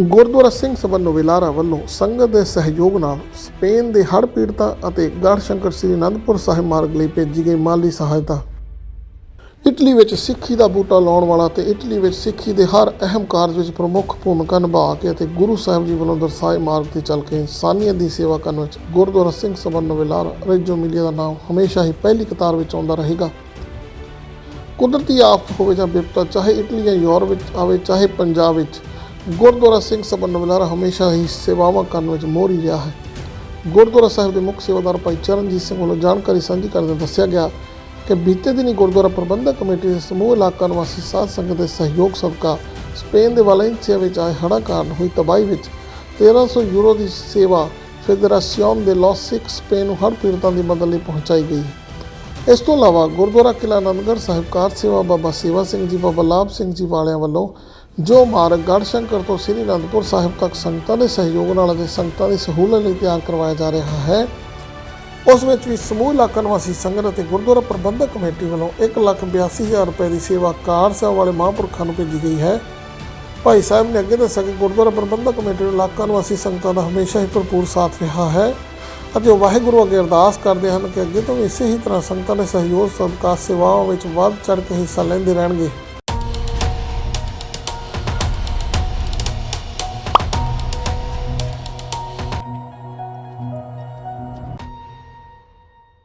ਗੁਰਦੁਆਰਾ ਸਿੰਘ ਸਭਾ ਨੋਵੇਲਾਰਾ ਵੱਲੋਂ ਸੰਗਤ ਦੇ ਸਹਿਯੋਗ ਨਾਲ ਸਪੇਨ ਦੇ ਹੜ੍ਹ ਪੀੜਤਾਂ ਅਤੇ ਗੜਸ਼ੰਕਰ ਸ੍ਰੀ ਅਨੰਦਪੁਰ ਸਾਹਿਬ ਮਾਰਗ ਲਈ ਭੇਜੀ ਗਈ ਮਾਲੀ ਸਹਾਇਤਾ। ਇਟਲੀ ਵਿੱਚ ਸਿੱਖੀ ਦਾ ਬੂਟਾ ਲਾਉਣ ਵਾਲਾ ਤੇ ਇਟਲੀ ਵਿੱਚ ਸਿੱਖੀ ਦੇ ਹਰ ਅਹਿਮ ਕਾਰਜ ਵਿੱਚ ਪ੍ਰਮੁੱਖ ਭੂਮਿਕਾ ਨਿਭਾ ਕੇ ਅਤੇ ਗੁਰੂ ਸਾਹਿਬ ਜੀ ਵੱਲੋਂ ਦਰਸਾਏ ਮਾਰਗ ਤੇ ਚੱਲ ਕੇ ਇਨਸਾਨੀਅਤ ਦੀ ਸੇਵਾ ਕਰਨ ਵਿੱਚ ਗੁਰਦੁਆਰਾ ਸਿੰਘ ਸਭਾ ਨੋਵੇਲਾਰਾ ਰੇਜੋ ਮਿਲੀਆ ਦਾ ਨਾਮ ਹਮੇਸ਼ਾ ਹੀ ਪਹਿਲੀ ਕਤਾਰ ਵਿੱਚ ਆਉਂਦਾ ਰਹੇਗਾ। ਕੁਦਰਤੀ ਆਫਤ ਹੋਵੇ ਜਾਂ ਬਿਪਤਾ ਚਾਹੇ ਇਟਲੀ ਜਾਂ ਯੂਰਪ ਵਿੱਚ ਆਵੇ, ਚਾਹੇ ਪੰਜਾਬ ਵਿੱਚ ਗੁਰਦੁਆਰਾ ਸਿੰਘ ਸਭਾ ਨਵਲਾਰਾ ਹਮੇਸ਼ਾ ਹੀ ਸੇਵਾਵਾਂ ਕਰਨ ਵਿੱਚ ਮੋਹਰੀ ਰਿਹਾ ਹੈ। ਗੁਰਦੁਆਰਾ ਸਾਹਿਬ ਦੇ ਮੁੱਖ ਸੇਵਾਦਾਰ ਭਾਈ ਚਰਨਜੀਤ ਸਿੰਘ ਵੱਲੋਂ ਜਾਣਕਾਰੀ ਸਾਂਝੀ ਕਰਦੇ ਦੱਸਿਆ ਗਿਆ ਕਿ ਬੀਤੇ ਦਿਨੀ ਗੁਰਦੁਆਰਾ ਪ੍ਰਬੰਧਕ ਕਮੇਟੀ ਦੇ ਸਮੂਹ ਇਲਾਕਾ ਨਿਵਾਸੀ ਸਾਧ ਸੰਗਤ ਦੇ ਸਹਿਯੋਗ ਸਦਕਾ ਸਪੇਨ ਦੇ ਵਾਲੈਂਸੀਆ ਵਿੱਚ ਆਏ ਹੜ੍ਹਾਂ ਕਾਰਨ ਹੋਈ ਤਬਾਹੀ ਵਿੱਚ 1300 ਯੂਰੋ ਦੀ ਸੇਵਾ ਫੈਡਰੇਸ਼ਨ ਦੇ ਲਾਸ ਸਿਕ ਸਪੇਨ ਨੂੰ ਹਰ ਪੀੜਤਾਂ ਦੀ ਮਦਦ ਲਈ ਪਹੁੰਚਾਈ ਗਈ। ਹੈ ਇਸ ਤੋਂ ਇਲਾਵਾ ਗੁਰਦੁਆਰਾ ਕਿਲ੍ਹਾ ਆਨੰਦਗੜ੍ਹ ਸਾਹਿਬ ਕਾਰ ਸੇਵਾ ਬਾਬਾ ਸੇਵਾ ਸਿੰਘ ਜੀ, ਬਾਬਾ ਲਾਭ ਸਿੰਘ ਜੀ ਵਾਲਿਆਂ ਵੱਲੋਂ ਜੋ ਮਾਰਗ ਗੜਸ਼ੰਕਰ ਤੋਂ ਸ੍ਰੀ ਅਨੰਦਪੁਰ ਸਾਹਿਬ ਤੱਕ ਸੰਗਤਾਂ ਦੇ ਸਹਿਯੋਗ ਨਾਲ ਅਤੇ ਸੰਗਤਾਂ ਦੀ ਸਹੂਲਤ ਲਈ ਤਿਆਰ ਕਰਵਾਇਆ ਜਾ ਰਿਹਾ ਹੈ, ਉਸ ਵਿੱਚ ਵੀ ਸਮੂਹ ਇਲਾਕਾ ਨਿਵਾਸੀ ਸੰਗਤ ਅਤੇ ਗੁਰਦੁਆਰਾ ਪ੍ਰਬੰਧਕ ਕਮੇਟੀ ਵੱਲੋਂ 182000 ਰੁਪਏ ਦੀ ਸੇਵਾ ਕਾਰ ਸਾਹਿਬ ਵਾਲੇ ਮਹਾਂਪੁਰਖਾਂ ਨੂੰ ਭੇਜੀ ਗਈ ਹੈ। ਭਾਈ ਸਾਹਿਬ ਨੇ ਅੱਗੇ ਦੱਸਿਆ ਕਿ ਗੁਰਦੁਆਰਾ ਪ੍ਰਬੰਧਕ ਕਮੇਟੀ ਨੂੰ ਇਲਾਕਾ ਨਿਵਾਸੀ ਸੰਗਤਾਂ ਦਾ ਹਮੇਸ਼ਾ ਹੀ ਭਰਪੂਰ ਸਾਥ ਰਿਹਾ ਹੈ ਅਤੇ ਉਹ ਵਾਹਿਗੁਰੂ ਅੱਗੇ ਅਰਦਾਸ ਕਰਦੇ ਹਨ ਕਿ ਅੱਗੇ ਤੋਂ ਇਸੇ ਹੀ ਤਰ੍ਹਾਂ ਸੰਗਤਾਂ ਦੇ ਸਹਿਯੋਗ, ਸਦਕਾ, ਸੇਵਾਵਾਂ ਵਿੱਚ ਵੱਧ ਚੜ੍ਹ ਕੇ ਹਿੱਸਾ ਲੈਂਦੇ ਰਹਿਣਗੇ।